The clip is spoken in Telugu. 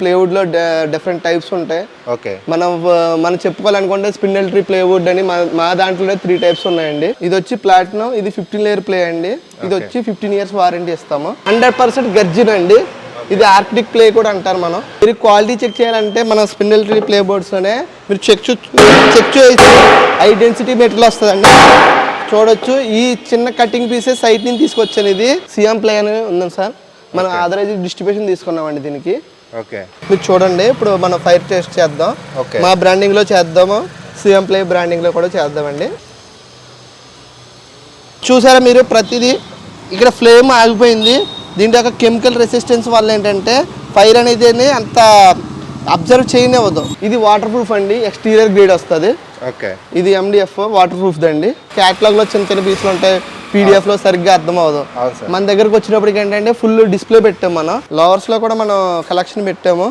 ప్లేవుడ్లో డిఫరెంట్ టైప్స్ ఉంటాయి. ఓకే. మనం మనం చెప్పుకోవాలనుకుంటే స్పిన్నల్ ట్రీ ప్లేవుడ్ అని మా దాంట్లో త్రీ టైప్స్ ఉన్నాయండి. ఇది వచ్చి ప్లాటినం ఇది ఫిఫ్టీన్ లేయర్ ప్లే అండి. ఇది వచ్చి ఫిఫ్టీన్ ఇయర్స్ వారంటీ ఇస్తాము. హండ్రెడ్ పర్సెంట్ గర్జిన్ అండి. ఇది ఆర్కిటిక్ ప్లే కూడా అంటారు మనం. మీరు క్వాలిటీ చెక్ చేయాలంటే మన స్పిన్నల్ ట్రీ ప్లే బోర్డ్స్లోనే మీరు చెక్ చెక్ చేసి హై డెన్సిటీ మెటీరియల్ వస్తుందండి. చూడొచ్చు. ఈ చిన్న కటింగ్ పీసెస్ సైట్ నుంచి తీసుకొచ్చాను ఇది. సిఎం ప్లే అని ఉందండి సార్. మనం ఆథరైజ్ డిస్ట్రిబ్యూషన్ తీసుకున్నామండి దీనికి. ఓకే. మీరు చూడండి ఇప్పుడు మనం ఫైర్ టెస్ట్ చేద్దాం. Okay. మా బ్రాండింగ్లో చేద్దాము. సిఎం ప్లే బ్రాండింగ్లో కూడా చేద్దామండి. చూసారా మీరు ప్రతిదీ ఇక్కడ ఫ్లేమ్ ఆగిపోయింది. దీంట్లో యొక్క కెమికల్ రెసిస్టెన్స్ వల్ల ఏంటంటే ఫైర్ అనేది అంత అబ్జర్వ్ చేయనివ్వదు. ఇది వాటర్ ప్రూఫ్ అండి ఎక్స్టీరియర్ గ్రేడ్ వస్తుంది. ఓకే ఇది ఎండిఎఫ్ వాటర్ ప్రూఫ్ దండి క్యాటలాగ్లో చిన్న చిన్న పీసులు ఉంటాయి. పీడిఎఫ్లో సరిగ్గా అర్థం సార్. మన దగ్గరకు వచ్చినప్పటికి ఏంటంటే ఫుల్ డిస్ప్లే పెట్టాము మనం. లవర్స్లో కూడా మనం కలెక్షన్ పెట్టాము.